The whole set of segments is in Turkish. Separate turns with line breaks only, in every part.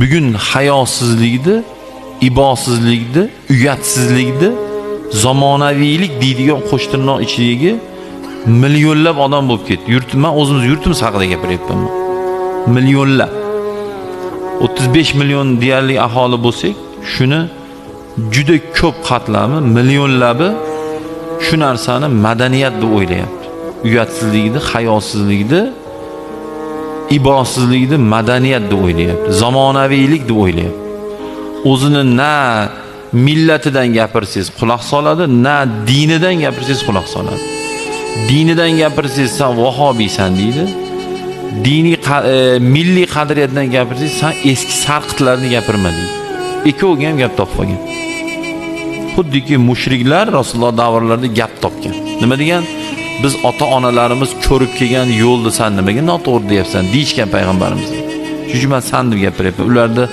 bugun hayosizlikni ibosizlikni uyatsizlikni zamonaviylik deydigan qo'sh tirnoq ichidagi millionlab odam bo'lib ketdi. Yurtim man o'zimiz yurtimiz haqida gapiryapman. Man. millionlab 35 million deyarli aholi bo'lsak shuni juda ko'p qatlami millionlabi shu narsani madaniyat deb o'ylayapti. Uyatsizlikni hayosizlikni ibosizlikni madaniyat deb o'ylayapti zamonaviylik deb o'ylayapti. O'zini na millatidan gapirsangiz quloq soladi na dinidan gapirsangiz quloq soladi. Dinidan gapirsangiz san vahobiysan deydi. Diniy e, milliy qadriyatdan gapirsangiz san eski sarqitlarni gapirma deydi. Ikkoviga ham gap topib qolgan. Xuddiki mushriklar rasululloh davrlarida gap topgan. Nima degan? Biz ota onalarimiz ko'rib kelgan yo'lni san nimaga noto'g'ri deyapsan deyishgan payg'ambarimiz. Shuning uchun man san deb gapiryapman. Ularni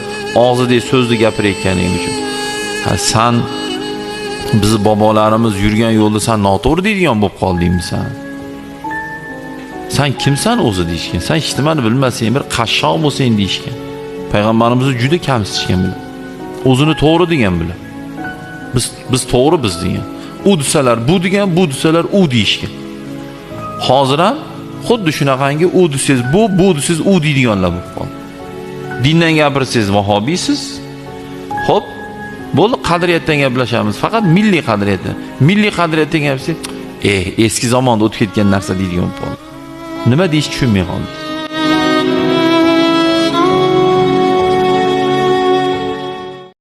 og'zidagi so'zni gapirayotganing uchun. Ha san bizni bobolarimiz yurgan yo'lda san noto'g'ri deydigan bo'lib qoldingmi san san kimsan o'zi deyishgan? San hech nimani bilmasang bir qashshoq bo'lsang deyishgan. Payg'ambarimizni juda kamsitishgan bular o'zini to'g'ri degan bular biz biz to'g'ri biz degan. U desalar bu degan bu desalar u deyishgan hozir ham xuddi shunaqangi u desangiz bu bu desangiz u deydiganlar bo'lib qoldi. Dindan gapirsangiz vahobiysiz. Ho'p bo'ldi qadriyatdan gaplashamiz. Faqat milliy qadriyatdan milliy qadriyatdan gapirsangiz eh eski zamonda o'tib ketgan narsa deydigan bo'lib qoldi. Nima deyish tushunmay qoldi.